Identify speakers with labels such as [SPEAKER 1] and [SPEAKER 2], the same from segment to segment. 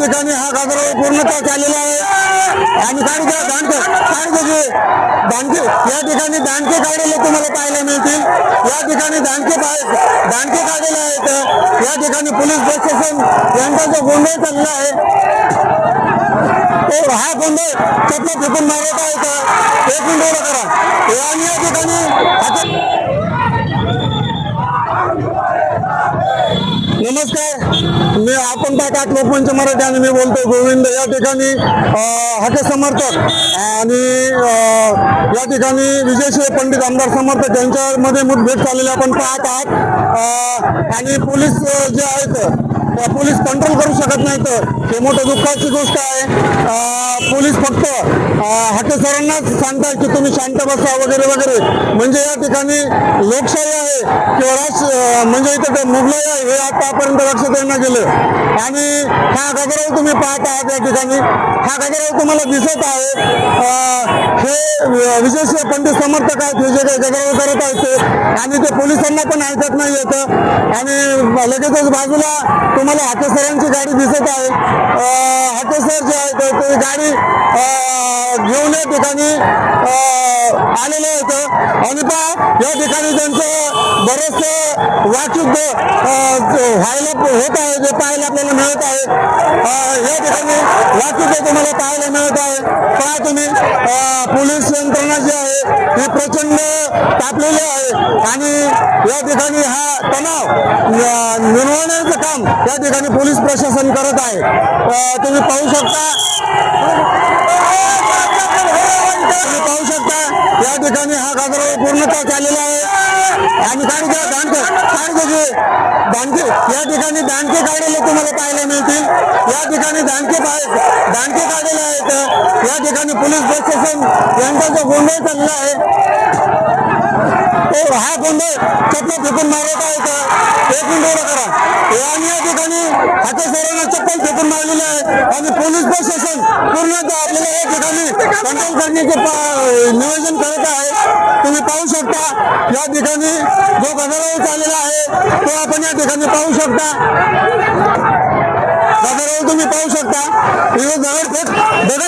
[SPEAKER 1] ठिकाणी हा गजराव पूर्णतः चाललेला आहे. आणि काय काय दांडके काय त्याचे दांडके या ठिकाणी दांडके काढलेले तुम्हाला पाहायला मिळतील. या ठिकाणी दांडके पाय दांडके काढलेले आहेत. या ठिकाणी पोलीस प्रशासन यांचा जो गोंधळ चालला आहे तो हा गोंधळ चपला फेकून मारत आहे एक मिनिट करा. आणि या ठिकाणी नमस्कार. मी आपण पाहतात लोकमंच मराठी आणि मी बोलतो गोविंद. या ठिकाणी अं, हके समर्थक आणि या ठिकाणी विजयशिव पंडित आमदार समर्थक यांच्यामध्ये मुठभेट झालेली आपण पाहत आहात. आणि पोलीस जे आहेत पोलीस कंट्रोल करू शकत नाही तर हे मोठं दुःखाची गोष्ट आहे. पोलीस फक्त अं, हाके सरांनाच सांगतात की तुम्ही शांत बसा वगैरे वगैरे. म्हणजे या ठिकाणी लोकशाही आहे किंवा राज म्हणजे इथं मुघलाई आहे हे आतापर्यंत लक्षात येणं गेलं. आणि हा गजराव तुम्ही पाहत आहात या ठिकाणी. हा गजराव तुम्हाला दिसत आहे. हे विशेष पंडित समर्थक आहेत हे जे काही गजराव करत आहेत ते. आणि ते पोलिसांना पण ऐकत नाही येतं. आणि लगेचच बाजूला तुम्हाला हाके सरांची गाडी दिसत आहे. अं, हाके सर जे आहे ते गाडी घेऊन या ठिकाणी आलेलं होतं. आणि पहा या ठिकाणी त्यांचं बरंचसं वाचुक व्हायला होत आहे जे पाहायला आपल्याला मिळत आहे या ठिकाणी वाहतूक तुम्हाला पाहायला मिळत आहे. पहा तुम्ही पोलीस यंत्रणा जी आहे ही प्रचंड तापलेली आहे. आणि या ठिकाणी हा तणाव अं, निर्वहण्याचं काम या ठिकाणी पोलीस प्रशासन करत आहे. तुम्ही पाहू शकता तुम्ही पाहू शकता या ठिकाणी हा गजराव पूर्णतः चाललेला आहे. आणि काय काय दांडके काय दांडके या ठिकाणी दांडके काढलेले तुम्हाला पाहायला मिळतील. या ठिकाणी दांडके पाय दांडके काढलेले आहेत या ठिकाणी पोलीस प्रशासन यांचा जो गोंधळ चालला आहे हा गोंधळ चप्पल फेकून मारत आहे का एक मिनिट उभं करा. आणि या ठिकाणी हाते सरांना चप्पल फेकून मारलेली आहे. आणि पोलीस प्रशासन पूर्णतः आपल्याला या ठिकाणी कंट्रोल करण्याचे नियोजन करत आहे. तुम्ही पाहू शकता या ठिकाणी जो गदारोळ चाललेला आहे तो आपण या ठिकाणी पाहू शकता. गदारोळ तुम्ही पाहू शकता. विरोध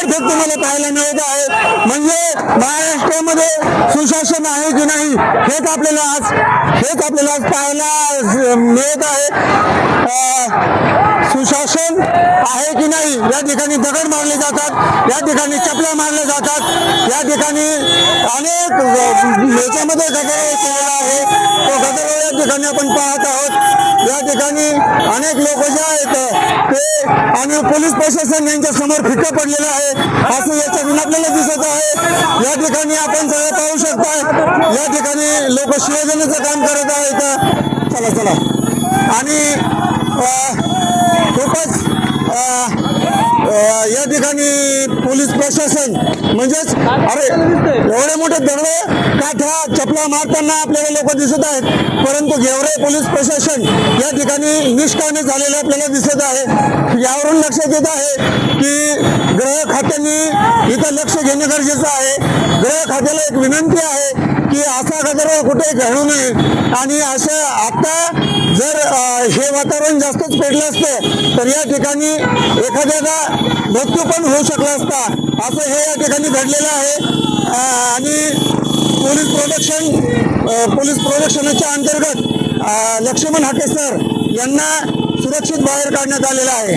[SPEAKER 1] दगडफेक तुम्हाला पाहायला मिळत आहे. म्हणजे महाराष्ट्रामध्ये सुशासन आहे की नाही हेच आपल्याला आज हेच आपल्याला आज पाहायला मिळत आहे. सुशासन आहे की नाही या ठिकाणी दगड मारले जातात या ठिकाणी चपल्या मारल्या जातात या ठिकाणी अनेक याच्यामध्ये गजराव केलेला आहे. ठिकाणी आपण पाहत आहोत. या ठिकाणी अनेक लोक जे आहेत ते आणि पोलीस प्रशासन यांच्या समोर फिक्क पडलेलं आहे. असं याच्यातून आपल्याला दिसत आहे. या ठिकाणी आपण सगळं पाहू शकता या ठिकाणी लोक शिवजनेचं काम करत आहेत. चला चला. आणि खूपच या ठिकाणी पोलीस प्रशासन म्हणजेच अरे एवढे मोठे दगड काठ्या चपला मारताना आपल्याला लोक दिसत आहेत परंतु गेवरे पोलीस प्रशासन या ठिकाणी निष्कामी झालेले आपल्याला दिसत आहे. यावरून लक्षात येत आहे की गृह खात्यांनी इथं लक्ष घेणे गरजेचं आहे. गृह खात्याला एक विनंती आहे की असा गजर कुठे घडू नये. आणि असं आता जर हे वातावरण जास्तच पेटलं असतं तर या ठिकाणी एखाद्याला मृत्यू पण होऊ शकला असता. असं हे या ठिकाणी घडलेलं आहे. आणि पोलीस प्रोडक्शन पोलीस प्रोटेक्शनच्या अंतर्गत लक्ष्मण हाके सर यांना सुरक्षित बाहेर काढण्यात आलेलं आहे.